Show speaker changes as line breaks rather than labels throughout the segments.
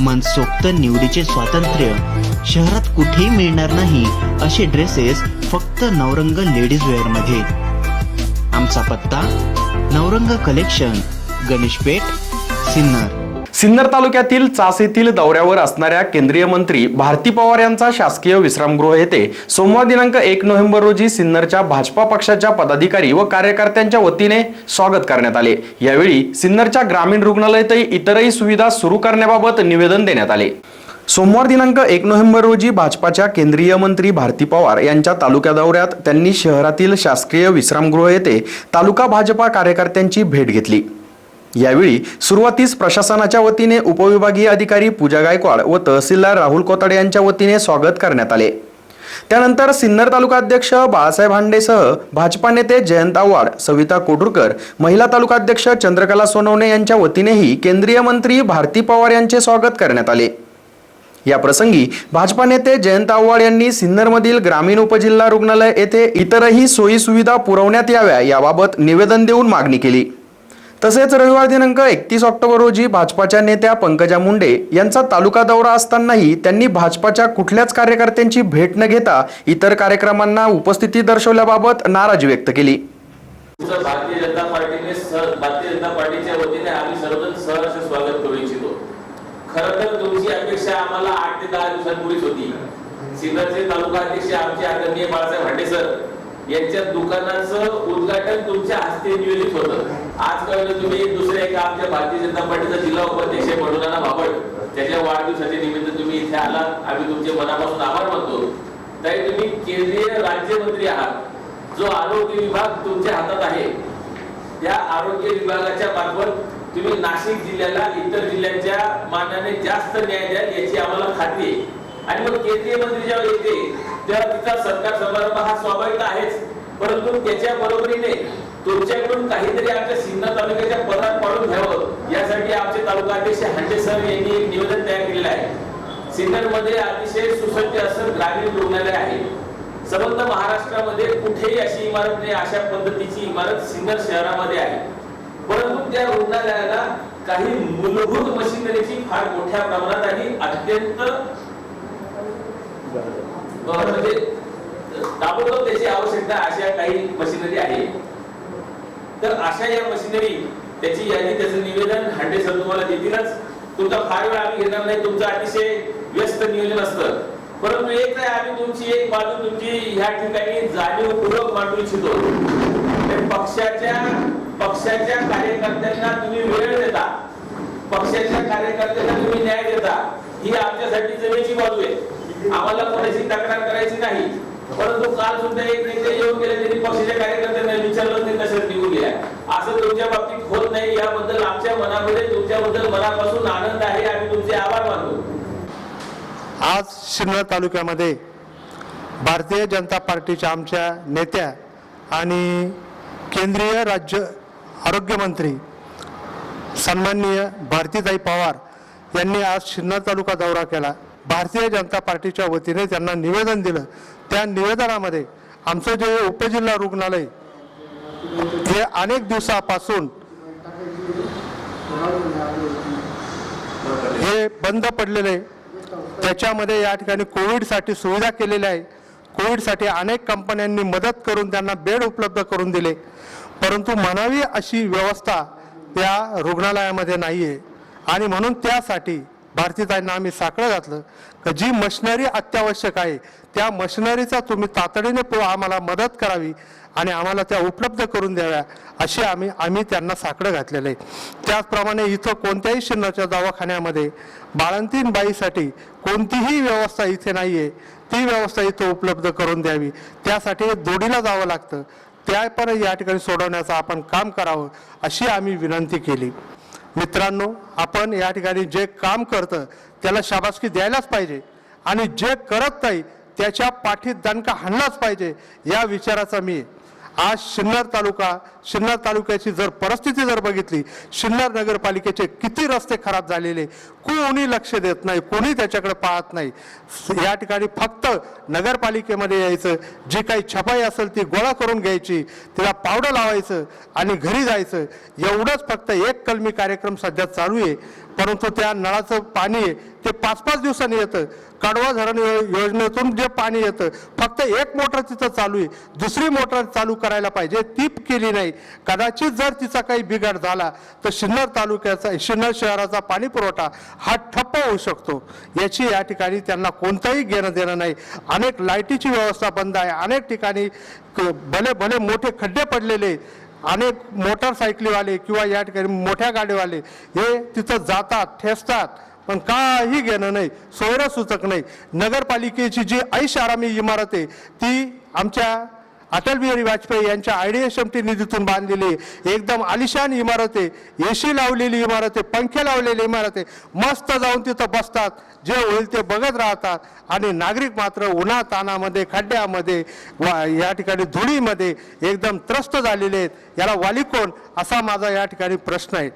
मनसोक्त निवडीचे स्वातंत्र्य. शहरात कुठेही मिळणार नाही असे ड्रेसेस फक्त नवरंग लेडीज वेअरमध्ये. आमचा पत्ता नवरंग कलेक्शन गणेशपेठ सिन्नर.
सिन्नर तालुक्यातील चास येथील दौऱ्यावर असणाऱ्या केंद्रीय मंत्री भारती पवार यांचा शासकीय विश्रामगृह येथे सोमवार दिनांक एक नोव्हेंबर रोजी सिन्नरच्या भाजपा पक्षाच्या पदाधिकारी व कार्यकर्त्यांच्या वतीने स्वागत करण्यात आले. यावेळी सिन्नरच्या ग्रामीण रुग्णालयातही इतरही सुविधा सुरू करण्याबाबत निवेदन देण्यात आले. सोमवार दिनांक एक नोव्हेंबर रोजी भाजपाच्या केंद्रीय मंत्री भारती पवार यांच्या तालुक्या दौऱ्यात त्यांनी शहरातील शासकीय विश्रामगृह येथे तालुका भाजपा कार्यकर्त्यांची भेट घेतली. यावेळी सुरुवातीस प्रशासनाच्या वतीने उपविभागीय अधिकारी पूजा गायकवाड व तहसीलदार राहुल कोताडे यांच्या वतीने स्वागत करण्यात आले. त्यानंतर सिन्नर तालुका अध्यक्ष बाळासाहेब हांडेसह भाजपा नेते जयंत आव्हाड सविता कोटुरकर महिला तालुका अध्यक्ष चंद्रकला सोनवणे यांच्या वतीनेही केंद्रीय मंत्री भारती पवार यांचे स्वागत करण्यात आले. या प्रसंगी भाजपा नेते जयंत आव्हाड यांनी सिन्नरमधील ग्रामीण उपजिल्हा रुग्णालय येथे इतरही सोयी सुविधा पुरवण्यात याव्या याबाबत निवेदन देऊन मागणी केली. तसेच रविवार दिनांक एकतीस ऑक्टोबर रोजी भाजपाच्या नेत्या पंकजा मुंडे यांचा तालुका दौरा असतानाही त्यांनी भाजपाच्या कुठल्याच कार्यकर्त्यांची भेट न घेता इतर कार्यक्रमांना उपस्थिती दर्शवल्याबाबत नाराजी व्यक्त केली.
भारतीय जनता पार्टीने भारतीय जनता पार्टीच्या वतीने आम्ही सर्वजण सहर्ष स्वागत करू इच्छितो. खर तर तुमची अपेक्षा आम्हाला आठ ते दहा दिवसांपूर्वीच होती. सिन्नरचे तालुका अध्यक्ष आमचे आदरणीय बाळासाहेब हांडे सर यांच्या दुकानाचं उद्घाटन तुमच्या हस्ते नियोजित होतं. आज कळलं तुम्ही दुसऱ्या एका आमच्या भारतीय जनता पार्टीचा जिल्हा उपाध्यक्ष बडोनाना बाबड त्याच्या वाढदिवसाच्या निमित्त तुम्ही इथे आला. आम्ही तुमचे मनापासून आभार मानतो. ताई तुम्ही केंद्रीय राज्यमंत्री आहात. जो आरोग्य विभाग तुमच्या हातात आहे. त्या आरोग्य विभागाच्या मार्फत तुम्ही नाशिक जिल्ह्याला इतर जिल्ह्यांच्या मानाने जास्त न्याय द्याल याची आम्हाला खात्री आहे. आणि मग केंद्रीय मंत्री जेव्हा येते तेव्हा तिचा सत्कार समारंभ हा स्वाभाविक आहेच. परंतु त्याच्या बरोबरीने तुमच्याकडून काहीतरी आमच्या सिन्नर तालुक्याच्या पदात पाडून घ्यावं. यासाठी आमचे तालुका अध्यक्ष हांडे सर यांनी एक निवेदन तयार केलेलं आहे. सिन्नरमध्ये अतिशय सुसज्ज असं ग्रामीण रुग्णालय आहे. संबंध महाराष्ट्रामध्ये कुठेही अशी इमारत नाही अशा पद्धतीची इमारत सिन्नर शहरामध्ये आहे. परंतु त्या रुग्णालयाला काही मूलभूत मशिनरीची फार मोठ्या प्रमाणात आणि अत्यंत अं, म्हणजे ताबडतोब त्याची आवश्यकता अशा काही मशिनरी आहे. तर अशा या मशिनरी त्याची यादी त्याचं निवेदन हांडे सर तुम्हाला देतीलच. तुमचा फार वेळ आम्ही घेणार नाही तुमचं अतिशय व्यस्त नियोजन असतं. परंतु एक आहे आम्ही तुमची एक बाजू तुमची ह्या ठिकाणी जाणीवपूर्वक मांडू इच्छितो. म्हणजे पक्षाच्या पक्षाच्या कार्यकर्त्यांना तुम्ही वेळ देता. पक्षाच्या कार्यकर्त्यांना तुम्ही न्याय देता. ही आमच्यासाठी जमेची बाजू आहे. आम्हाला कोणाची तक्रार करायची नाही. परंतु काल सुद्धा एक नेते येऊन गेले त्यांनी पक्षाच्या कार्यकर्त्यांना विचारलं ते तसेच निघून गेल्या असं तुमच्या बाबतीत होत नाही याबद्दल आमच्या मनामध्ये तुमच्याबद्दल मनापासून आनंद आहे आम्ही तुमचे आभार मानतो.
आज सिन्नर तालुक्यामध्ये भारतीय जनता पार्टीच्या आमच्या नेत्या आणि केंद्रीय राज्य आरोग्यमंत्री सन्माननीय भारतीताई पवार यांनी आज सिन्नर तालुका दौरा केला. भारतीय जनता पार्टीच्या वतीने त्यांना निवेदन दिलं. त्या निवेदनामध्ये आमचं जे उपजिल्हा रुग्णालय हे अनेक दिवसापासून हे बंद पडलेले त्याच्यामध्ये या ठिकाणी कोविडसाठी सुविधा केलेल्या आहे. कोविडसाठी अनेक कंपन्यांनी मदत करून त्यांना बेड उपलब्ध करून दिले. परंतु म्हणावी अशी व्यवस्था त्या रुग्णालयामध्ये नाही आहे आणि म्हणून त्यासाठी भारतीताईंना आम्ही साकडं घातलं. का जी मशिनरी अत्यावश्यक आहे त्या मशिनरीचा तुम्ही तातडीने पु- आम्हाला मदत करावी आणि आम्हाला त्या उपलब्ध करून द्याव्या अशी आम्ही आम्ही त्यांना साकडं घातलेलं आहे. त्याचप्रमाणे इथं कोणत्याही शिन्नरच्या दवाखान्यामध्ये बाळंतीनबाईसाठी कोणतीही व्यवस्था इथे नाही आहे ती व्यवस्था इथं उपलब्ध करून द्यावी. त्यासाठी दोडीला जावं लागतं. त्या पण या ठिकाणी सोडवण्याचं आपण काम करावं अशी आम्ही विनंती केली. मित्रांनो आपण या ठिकाणी जे काम करतं त्याला शाबासकी द्यायलाच पाहिजे. आणि जे करत नाही त्याच्या पाठीत दणका हाणलाच पाहिजे या विचाराचा मी आज शिन्नर तालुका शिन्नर तालुक्याची जर परिस्थिती जर बघितली शिन्नर नगरपालिकेचे किती रस्ते खराब झालेले कोणी लक्ष देत नाही कोणी त्याच्याकडे पाहत नाही. या ठिकाणी फक्त नगरपालिकेमध्ये यायचं जी काही छपाई असेल ती गोळा करून घ्यायची तिला पावडं लावायचं आणि घरी जायचं. एवढंच फक्त एक कलमी कार्यक्रम सध्या चालू आहे. परंतु त्या नळाचं पाणी आहे ते पाच पाच दिवसांनी येतं. कडवा धरण योजनेतून जे पाणी येतं फक्त एक मोटर तिथं चालू आहे. दुसरी मोटर चालू करायला पाहिजे ती केली नाही. कदाचित जर तिचा काही बिघाड झाला तर सिन्नर तालुक्याचा सिन्नर शहराचा पाणी पुरवठा हा ठप्प होऊ शकतो. याची या ठिकाणी त्यांना कोणतंही घेणं देणं नाही. अनेक लाईटीची व्यवस्था बंद आहे. अनेक ठिकाणी भले भले मोठे खड्डे पडलेले अनेक मोटारसायकलीवाले किंवा या ठिकाणी मोठ्या गाडीवाले हे तिथं जातात ठेसतात पण काही घेणं नाही सोयरं सुचक नाही. नगरपालिकेची जी ऐशारामी इमारत आहे ती आमच्या अटल बिहारी वाजपेयी यांच्या I D S M T निधीतून बांधलेली एकदम आलिशान इमारत आहे एसी लावलेली इमारत आहे पंखे लावलेली इमारत आहे मस्त जाऊन तिथं बसतात. जे होईल ते बघत राहतात. आणि नागरिक मात्र उन्हा तानामध्ये खड्ड्यामध्ये वा या ठिकाणी धुळीमध्ये एकदम त्रस्त झालेले आहेत. याला वाली कोण? असा माझा या ठिकाणी प्रश्न आहे.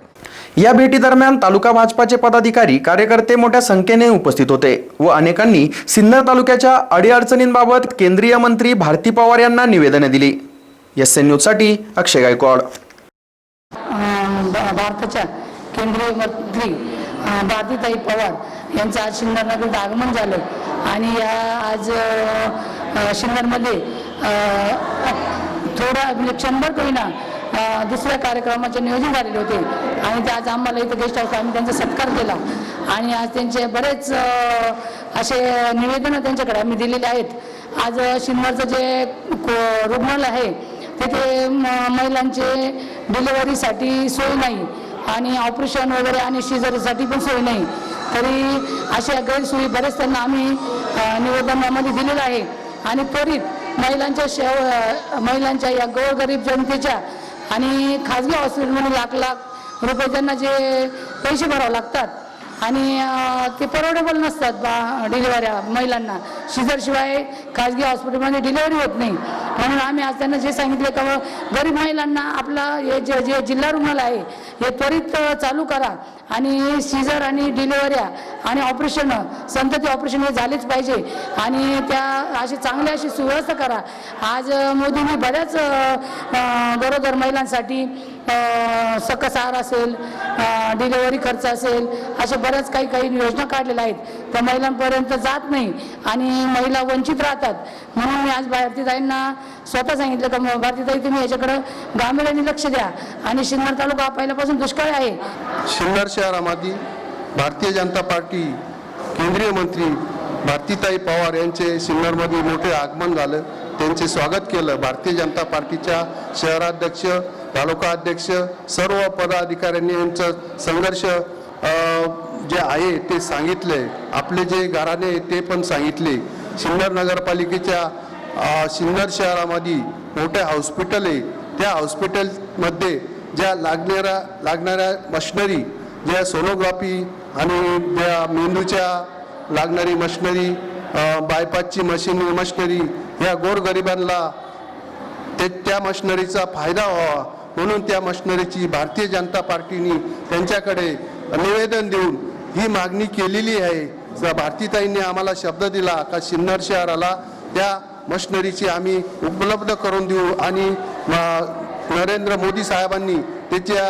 या भेटी दरम्यान तालुका भाजपाचे पदाधिकारी कार्यकर्ते मोठ्या संख्येने उपस्थित होते व अनेकांनी सिन्नर तालुक्याच्या अडीअडचणींबाबत केंद्रीय मंत्री भारती पवार यांना निवेदन दिली. एस एन न्यूजसाठी अक्षय गायकवाड.
भारताच्या केंद्रीय मंत्री भारतीताई पवार यांचं आज सिन्नरनगरीत आगमन झालं. आणि या आज अं, अं, थोडा म्हणजे शंभर होईना दुसऱ्या कार्यक्रमाचे नियोजन झालेले होते. आणि ते आज आम्हाला इथं गेस्ट हाऊस आम्ही त्यांचा सत्कार केला. आणि आज त्यांचे बरेच असे निवेदनं त्यांच्याकडे आम्ही दिलेले आहेत. आज सिन्नरचं जे को- रुग्णालय आहे तिथे म- महिलांचे डिलिव्हरीसाठी सोय नाही आणि ऑपरेशन वगैरे आणि शिजरसाठी पण सोय नाही. तरी अशा गैरसोयी बरेच त्यांना आम्ही निवेदनामध्ये दिलेलं आहे. आणि त्वरित महिलांच्या शेव महिलांच्या या गोरगरीब जनतेच्या आणि खाजगी हॉस्पिटलमध्ये लाख लाख रुपये त्यांना जे पैसे भरावे लागतात आणि ते परवडेबल नसतात बा डिलिव्हऱ्या महिलांना. शिजरशिवाय खाजगी हॉस्पिटलमध्ये डिलिव्हरी होत नाही. म्हणून आम्ही आज त्यांना जे सांगितले का गरीब महिलांना आपला हे जे जे जिल्हा रुग्णालय आहे हे त्वरित चालू करा. आणि सीझर आणि डिलिव्हऱ्या आणि ऑपरेशन संतती ऑपरेशन हे झालेच पाहिजे. आणि त्या अशी चांगली अशी सुव्यवस्था करा. आज मोदींनी बऱ्याच गरोदर महिलांसाठी सकसहार असेल डिलेवरी खर्च असेल अशा बऱ्याच काही काही योजना काढलेल्या आहेत. त्या महिलांपर्यंत जात नाही आणि महिला वंचित राहतात. म्हणून मी आज भारतीताईंना स्वतः सांगितलं का भारतीताई तुम्ही याच्याकडं गांभीर्याने लक्ष द्या. आणि सिन्नर तालुका हा पहिल्यापासून दुष्काळ आहे.
सिन्नर शहरामध्ये भारतीय जनता पार्टी केंद्रीय मंत्री भारतीताई पवार यांचे सिन्नरमध्ये मोठे आगमन झालं. त्यांचे स्वागत केलं. भारतीय जनता पार्टीच्या शहराध्यक्ष तालुका अध्यक्ष सर्व पदाधिकाऱ्यांनी यांचं संघर्ष जे आहे ते सांगितले. आपले जे घराणे ते पण सांगितले. सिन्नर नगरपालिकेच्या सिन्नर शहरामध्ये मोठे हॉस्पिटल आहे. त्या हॉस्पिटलमध्ये ज्या लागणाऱ्या लागणाऱ्या मशनरी ज्या सोनोग्राफी आणि ज्या मेंदूच्या लागणारी मशनरी बायपासची मशीन मशनरी ह्या गोरगरिबांना ते त्या मशनरीचा फायदा व्हावा. म्हणून त्या मशिनरीची भारतीय जनता पार्टीने त्यांच्याकडे निवेदन देऊन ही मागणी केलेली आहे. भारतीताईंनी आम्हाला शब्द दिला का सिन्नर शहराला त्या मशनरीची आम्ही उपलब्ध करून देऊ आणि नरेंद्र मोदी साहेबांनी त्याच्या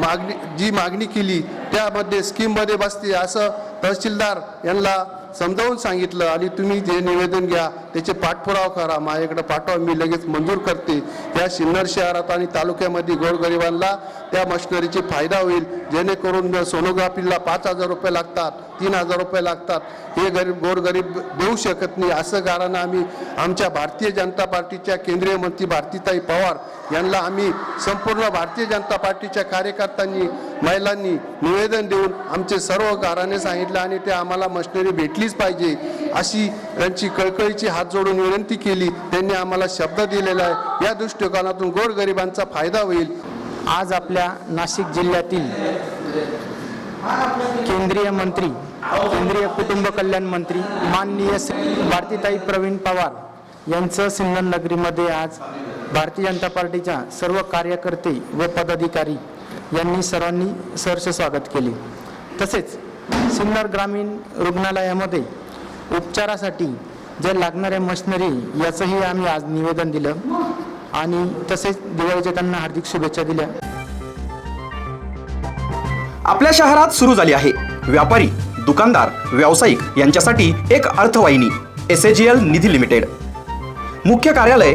मागणी जी मागणी केली त्यामध्ये स्कीममध्ये बसते असं तहसीलदार यांना समजावून सांगितलं आणि तुम्ही जे निवेदन घ्या त्याचे पाठपुरावा करा. माझ्याकडे पाठवा मी लगेच मंजूर करते. या सिन्नर शहरात आणि तालुक्यामध्ये गोरगरिबांना त्या मशिनरीचे फायदा होईल. जेणेकरून सोनोग्राफीला पाच हजार रुपये लागतात तीन हजार रुपये लागतात. हे गरीब गोरगरीब देऊ शकत नाही. असं कारण आम्ही आमच्या भारतीय जनता पार्टीच्या केंद्रीय मंत्री भारतीताई पवार यांना आम्ही संपूर्ण भारतीय जनता पार्टीच्या कार्यकर्त्यांनी महिलांनी निवेदन देऊन आमचे सर्व गाराने सांगितलं आणि ते आम्हाला मशिनरी भेटलीच पाहिजे अशी त्यांची कळकळीची हात जोडून विनंती केली. त्यांनी आम्हाला शब्द दिलेला आहे. या दृष्टिकोनातून गोरगरिबांचा फायदा होईल.
आज आपल्या नाशिक जिल्ह्यातील केंद्रीय मंत्री केंद्रीय कुटुंब कल्याण मंत्री माननीय भारतीताई प्रवीण पवार यांचं सिन्नर नगरीमध्ये आज भारतीय जनता पार्टीच्या सर्व कार्यकर्ते व पदाधिकारी यांनी सर्वांनी सहर्ष स्वागत केले. तसेच सिन्नर ग्रामीण रुग्णालयामध्ये उपचारासाठी जे लागणाऱ्या मशिनरी याचंही आम्ही आज निवेदन दिलं आणि तसेच दिवाळीच्या त्यांना हार्दिक शुभेच्छा दिल्या.
आपल्या शहरात सुरू झाली आहे. व्यापारी दुकानदार व्यावसायिक यांच्यासाठी एक अर्थवाहिनी S A L Nidhi limited. मुख्य कार्यालय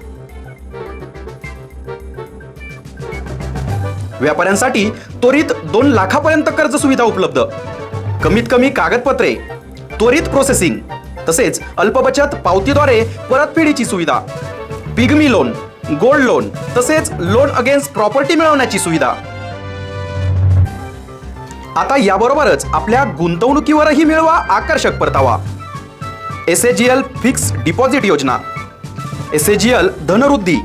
व्यापाऱ्यांसाठी त्वरित दोन लाखापर्यंत कर्ज सुविधा उपलब्ध. कमीत कमी कागदपत्रे त्वरित प्रोसेसिंग तसेच अल्पबचत पावतीद्वारे परतफेडीची सुविधा. पिगमी लोन गोल्ड लोन तसेच लोन अगेन्स्ट प्रॉपर्टी मिळवण्याची सुविधा. आता याबरोबरच आपल्या गुंतवणुकीवरही मिळवा आकर्षक परतावा. S A G L fix deposit योजना. एस ए जी एल धनवृद्धी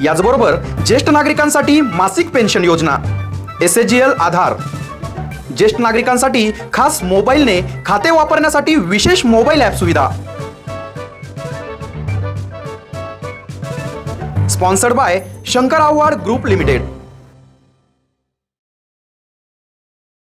याचबरोबर ज्येष्ठ नागरिकांसाठी मासिक पेन्शन योजना S H G L Aadhaar. ज्येष्ठ नागरिकांसाठी खास मोबाईलने खाते वापरण्यासाठी विशेष मोबाईल ॲप सुविधा. Sponsored by Shankar Avhad group limited.